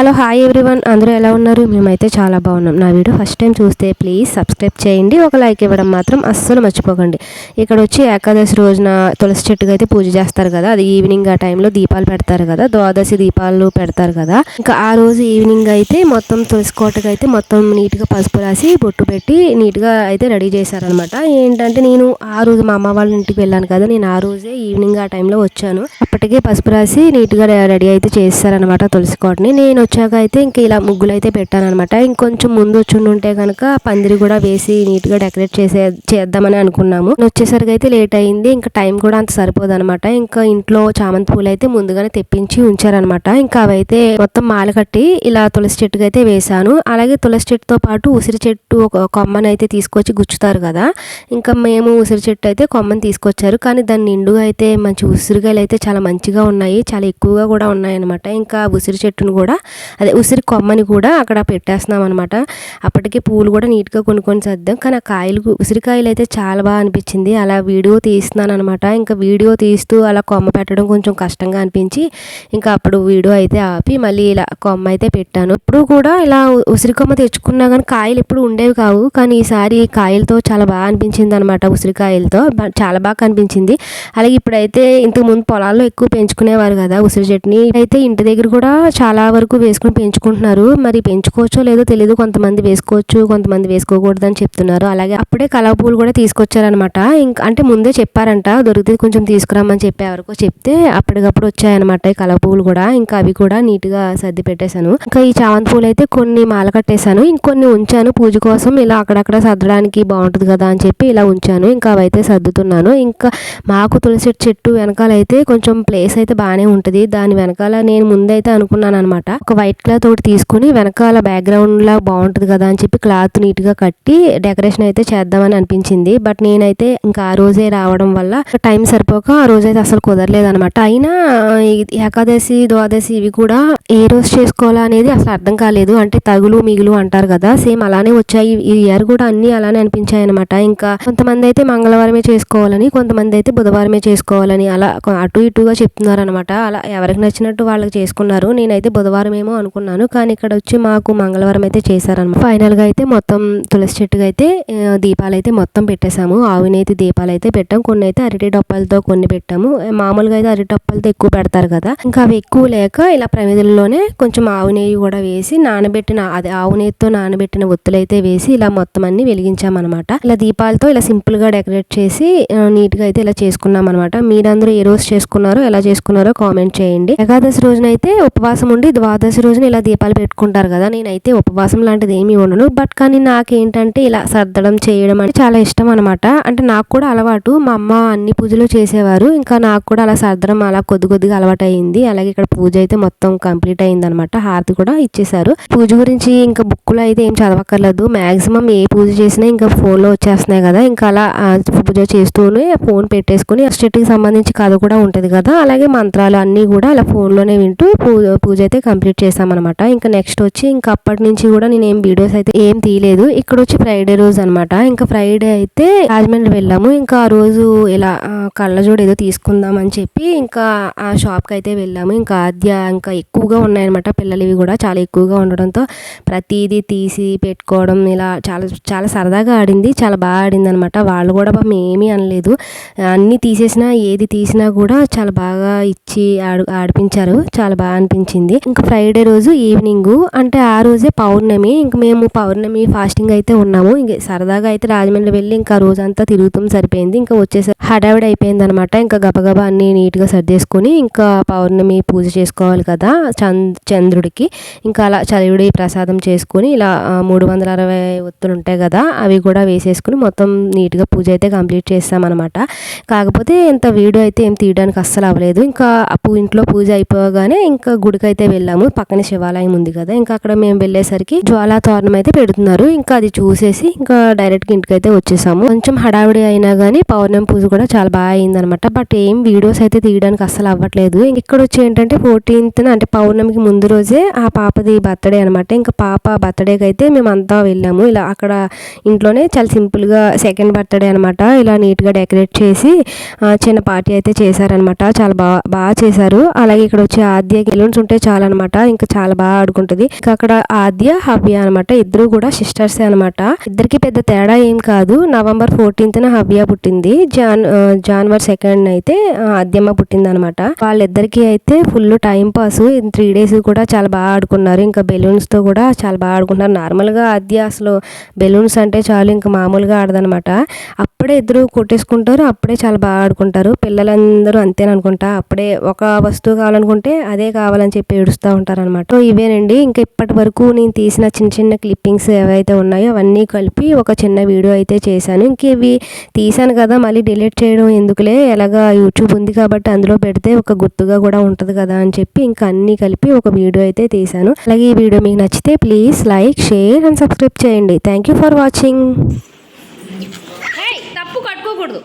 Hello hi everyone. అందరూ ఎలా ఉన్నారు? మేమైతే చాలా బాగున్నాం. నా వీడియో ఫస్ట్ టైం చూస్తే ప్లీజ్ సబ్స్క్రైబ్ చేయండి. ఒక లైక్ ఇవ్వడం మాత్రం అస్సలు మర్చిపోకండి. ఇక్కడ వచ్చి ఏకాదశి రోజున తులసి చెట్టుకి అయితే పూజ చేస్తారు కదా. అది ఈవినింగ్ ఆ టైంలో దీపాలు పెడతారు కదా. ద్వాదశి దీపాలు పెడతారు కదా. ఇంకా ఆ రోజు ఈవినింగ్ అయితే మొత్తం తులసి కోటకు అయితే మొత్తం నీట్గా పసుపు రాసి బొట్టు పెట్టి నీట్గా అయితే రెడీ చేశారనమాట ఏంటంటే నేను ఆ రోజు మా అమ్మ వాళ్ళ ఇంటికి వెళ్ళాను కదా. నేను ఆ రోజే ఈవినింగ్ ఆ టైంలో వచ్చాను. అప్పటికే పసుపు రాసి నీట్గా రెడీ అయితే చేస్తారనమాట తులసి కోటని. నేను వచ్చాక అయితే ఇంక ఇలా ముగ్గులు అయితే పెట్టాను అనమాట ఇంకొంచెం ముందు వచ్చి ఉంటే కనుక పందిరి కూడా వేసి నీట్గా డెకరేట్ చేసే చేద్దామని అనుకున్నాము. వచ్చేసరికి అయితే లేట్ అయింది. ఇంకా టైం కూడా అంత సరిపోదు అనమాట ఇంకా ఇంట్లో చామంతి పూలు అయితే ముందుగానే తెప్పించి ఉంచారనమాట ఇంకా అవైతే మొత్తం మాల కట్టి ఇలా తులసి చెట్టుకి అయితే వేశాను. అలాగే తులసి చెట్టుతో పాటు ఉసిరి చెట్టు ఒక కొమ్మని అయితే తీసుకొచ్చి గుచ్చుతారు కదా. ఇంకా మేము ఉసిరి చెట్టు అయితే కొమ్మని తీసుకొచ్చారు. కానీ దాని నిండుగా అయితే మంచి ఉసిరికాయలు అయితే చాలా మంచిగా ఉన్నాయి. చాలా ఎక్కువగా కూడా ఉన్నాయి అనమాట ఇంకా ఉసిరి చెట్టును కూడా అదే ఉసిరి కొమ్మని కూడా అక్కడ పెట్టేస్తున్నాం అనమాట అప్పటికే పూలు కూడా నీట్గా కొనుక్కొని సర్దాం. కానీ ఆ కాయలు ఉసిరికాయలు అయితే చాలా బాగా అనిపించింది. అలా వీడియో తీస్తున్నాను అనమాట ఇంకా వీడియో తీస్తూ అలా కొమ్మ పెట్టడం కొంచెం కష్టంగా అనిపించి ఇంకా అప్పుడు వీడియో అయితే ఆపి మళ్ళీ ఇలా కొమ్మ అయితే పెట్టాను. ఇప్పుడు కూడా ఇలా ఉసిరి కొమ్మ తెచ్చుకున్నా కానీ కాయలు ఎప్పుడు ఉండేవి కావు. కానీ ఈసారి కాయలతో చాలా బాగా అనిపించింది అనమాట ఉసిరికాయలతో చాలా బాగా కనిపించింది. అలాగే ఇప్పుడైతే ఇంతకుముందు పొలాల్లో ఎక్కువ పెంచుకునేవారు కదా ఉసిరి చట్నీ అయితే ఇంటి దగ్గర కూడా చాలా వరకు వేసుకుని పెంచుకుంటున్నారు. మరి పెంచుకోవచ్చో లేదో తెలియదు కొంతమంది వేసుకోవచ్చు కొంతమంది వేసుకోకూడదు అని చెప్తున్నారు. అలాగే అప్పుడే కలవ పూలు కూడా తీసుకొచ్చారనమాట. ఇంకా అంటే ముందే చెప్పారంట దొరికితే కొంచెం తీసుకురామని చెప్పి ఎవరికో చెప్తే అప్పటికప్పుడు వచ్చాయన్నమాట ఈ కలవ పూలు కూడా. ఇంకా అవి కూడా నీట్గా సర్ది పెట్టేశాను. ఇంకా ఈ చామంతి పూలు అయితే కొన్ని మాల కట్టేశాను. ఇంకొన్ని ఉంచాను. పూజ కోసం ఇలా అక్కడక్కడ సర్దడానికి బాగుంటుంది కదా అని చెప్పి ఇలా ఉంచాను. ఇంకా అవైతే సర్దుతున్నాను. ఇంకా మాకు తులసి చెట్టు వెనకాల అయితే కొంచెం ప్లేస్ అయితే బాగానే ఉంటుంది. దాని వెనకాల నేను ముందైతే అనుకున్నాను అనమాట ఒక వైట్ క్లాత్ ఒకటి తీసుకుని వెనకాల బ్యాక్గ్రౌండ్లా బాగుంటుంది కదా అని చెప్పి క్లాత్ నీట్గా కట్టి డెకరేషన్ అయితే చేద్దామని అనిపించింది. బట్ నేనైతే ఇంకా ఆ రోజే రావడం వల్ల టైం సరిపోక ఆ రోజైతే అసలు కుదరలేదు అనమాట అయినా ఏకాదశి ద్వాదశి ఇవి కూడా ఏ రోజు చేసుకోవాలా అనేది అసలు అర్థం కాలేదు. అంటే తగులు మిగులు అంటారు కదా సేమ్ అలానే వచ్చాయి. ఈ ఇయర్ కూడా అన్ని అలానే అనిపించాయి అనమాట ఇంకా కొంతమంది అయితే మంగళవారమే చేసుకోవాలని కొంతమంది అయితే బుధవారమే చేసుకోవాలని అలా అటు ఇటుగా చెప్తున్నారు అనమాట అలా ఎవరికి నచ్చినట్టు వాళ్ళకి చేసుకున్నారు. నేనైతే బుధవారం ఏమో అనుకున్నాను. కానీ ఇక్కడ వచ్చి మాకు మంగళవారం అయితే చేశారనమాట ఫైనల్గా అయితే మొత్తం తులసి చెట్టుగా అయితే దీపాలు అయితే మొత్తం పెట్టేశాము. ఆవునైతే దీపాలు అయితే పెట్టాం. కొన్ని అయితే అరటి డొప్పలతో కొన్ని పెట్టాము. మామూలుగా అయితే అరటి డొప్పలతో ఎక్కువ పెడతారు కదా. ఇంకా అవి ఎక్కువ లేక ఇలా ప్రమిదల్లోనే కొంచెం ఆవు నెయ్యి కూడా వేసి నానబెట్టిన అది ఆవు నెయ్యితో నానబెట్టిన ఒత్తులు అయితే వేసి ఇలా మొత్తం అన్ని వెలిగించామన్నమాట. ఇలా దీపాలతో ఇలా సింపుల్గా డెకరేట్ చేసి నీట్గా అయితే ఇలా చేసుకున్నాం అనమాట మీరందరూ ఏ రోజు చేసుకున్నారో ఎలా చేసుకున్నారో కామెంట్ చేయండి. ఏకాదశి రోజునైతే ఉపవాసం ఉండి ద్వాదశి రోజున ఇలా దీపాలు పెట్టుకుంటారు కదా నేనైతే ఉపవాసం లాంటిది ఏమీ ఉండను. బట్ కానీ నాకేంటంటే ఇలా సర్దడం చేయడం అంటే చాలా ఇష్టం అనమాట అంటే నాకు కూడా అలవాటు. మా అమ్మ అన్ని పూజలు చేసేవారు. ఇంకా నాకు కూడా అలా సర్దడం అలా కొద్ది కొద్దిగా అలవాటు అయింది అలాగే ఇక్కడ పూజ అయితే మొత్తం కంప్లీట్ అయింది అనమాట హారతి కూడా ఇచ్చేసారు పూజ గురించి ఇంకా బుక్లో అయితే ఏం చదవక్కర్లేదు. మాక్సిమం ఏ పూజ చేసినా ఇంకా ఫోన్లో వచ్చేస్తున్నాయి కదా. ఇంకా అలా పూజ చేస్తూనే ఫోన్ పెట్టేసుకుని చెట్టుకి సంబంధించి కథ కూడా ఉంటుంది కదా. అలాగే మంత్రాలు అన్నీ కూడా అలా ఫోన్లోనే వింటూ పూజ పూజ అయితే కంప్లీట్ చేసామన్నమాట ఇంకా నెక్స్ట్ వచ్చి ఇంకా అప్పటి నుంచి కూడా నేను ఏం వీడియోస్ అయితే ఏం తీయలేదు. ఇక్కడ వచ్చి ఫ్రైడే రోజు అనమాట ఇంకా ఫ్రైడే అయితే రాజమండ్రి వెళ్ళాము. ఇంకా ఆ రోజు ఇలా కళ్ళజోడు ఏదో తీసుకుందాం అని చెప్పి ఇంకా ఆ షాప్కి అయితే వెళ్ళాము. ఇంకా ఆద్య ఇంకా ఎక్కువగా ఉన్నాయన్నమాట. పిల్లలు ఇవి కూడా చాలా ఎక్కువగా ఉండడంతో ప్రతిదీ తీసి పెట్టుకోవడం ఇలా చాలా చాలా సరదాగా ఆడింది. చాలా బాగా ఆడింది అనమాట వాళ్ళు కూడా పాపం ఏమీ అనలేదు. అన్నీ తీసేసినా ఏది తీసినా కూడా చాలా బాగా ఇచ్చి ఆడు ఆడిపించారు. చాలా బాగా అనిపించింది. ఇంకా ఫ్రైడే రోజు ఈవినింగ్ అంటే ఆ రోజే పౌర్ణమి. ఇంక మేము పౌర్ణమి ఫాస్టింగ్ అయితే ఉన్నాము. ఇంక సరదాగా అయితే రాజమండ్రి వెళ్ళి ఇంకా రోజంతా తిరుగుతాం సరిపోయింది. ఇంకా వచ్చేసరి హడావిడి అయిపోయింది అనమాట ఇంకా గబగబా అన్ని నీట్గా సర్దేసుకుని ఇంకా పౌర్ణమి పూజ చేసుకోవాలి కదా చంద్రుడికి. ఇంకా అలా చదివిడి ప్రసాదం చేసుకుని ఇలా మూడు వందల అరవై ఒత్తులు ఉంటాయి కదా అవి కూడా వేసేసుకుని మొత్తం నీట్గా పూజ అయితే కంప్లీట్ చేస్తామన్నమాట కాకపోతే ఇంత వీడియో అయితే ఏం తీయడానికి అస్సలు అవ్వలేదు. ఇంకా అప్పు ఇంట్లో పూజ అయిపోగానే ఇంకా గుడికి అయితే వెళ్ళాము. పక్కన శివాలయం ఉంది కదా ఇంకా అక్కడ మేము వెళ్ళేసరికి జ్వాలా తోరణం అయితే పెడుతున్నారు. ఇంకా అది చూసేసి ఇంకా డైరెక్ట్గా ఇంటికి అయితే వచ్చేసాము. కొంచెం హడావిడి అయినా కానీ పౌర్ణమి పూజ కూడా చాలా బాగా అయిందనమాట బట్ ఏం వీడియోస్ అయితే తీయడానికి అస్సలు అవ్వట్లేదు. ఇక్కడ వచ్చి ఏంటంటే ఫోర్టీన్త్ అంటే పౌర్ణమికి ముందు రోజే ఆ పాపది బర్త్డే అనమాట ఇంకా పాప బర్త్డేకి అయితే మేము అంతా వెళ్ళాము. ఇలా అక్కడ ఇంట్లోనే చాలా సింపుల్గా సెకండ్ బర్త్డే అనమాట ఇలా నీట్గా డెకరేట్ చేసి చిన్న పార్టీ అయితే చేశారనమాట చాలా బాగా బాగా చేశారు. అలాగే ఇక్కడ వచ్చి ఆద్య గెలూన్స్ ఉంటే చాలన్నమాట. ఇంకా చాలా బాగా ఆడుకుంటుంది. ఇంకా అక్కడ ఆద్య హవ్య అనమాట ఇద్దరు కూడా సిస్టర్స్ అనమాట ఇద్దరికి పెద్ద తేడా ఏం కాదు. నవంబర్ ఫోర్టీన్త్ న హవ్య పుట్టింది. జాన్ ఆ, జనవరి సెకండ్ అయితే ఆద్యమ్మ పుట్టింది అనమాట వాళ్ళిద్దరికి అయితే full time pass. Three days కూడా చాలా బాగా ఆడుకున్నారు. ఇంకా బెలూన్స్తో కూడా చాలా బాగా ఆడుకున్నారు నార్మల్గా ఆద్య అసలు బెలూన్స్ అంటే చాలు ఇంకా మామూలుగా ఆడదనమాట అప్పుడే ఇద్దరు కొట్టేసుకుంటారు. అప్పుడే చాలా బాగా ఆడుకుంటారు. పిల్లలందరూ అంతేననుకుంటా. అప్పుడే ఒక వస్తువు కావాలనుకుంటే అదే కావాలని చెప్పి ఏడుస్తూ ఉంటారు అనమాట ఇవేనండి. ఇంకా ఇప్పటి వరకు నేను తీసిన చిన్న చిన్న క్లిప్పింగ్స్ ఏవైతే ఉన్నాయో అవన్నీ కలిపి ఒక చిన్న వీడియో అయితే చేశాను. ఇంక ఇవి తీసాను కదా మళ్ళీ డిలీట్ చేయడం ఎందుకులే? ఎలాగా యూట్యూబ్ ఉంది కాబట్టి అందులో పెడితే ఒక గుర్తుగా కూడా ఉంటుంది కదా అని చెప్పి ఇంకా అన్నీ కలిపి ఒక వీడియో అయితే తీశాను. అలాగే ఈ వీడియో మీకు నచ్చితే please like share and subscribe చేయండి. Thank you for watching. తప్పు కట్టుకోకూడదు.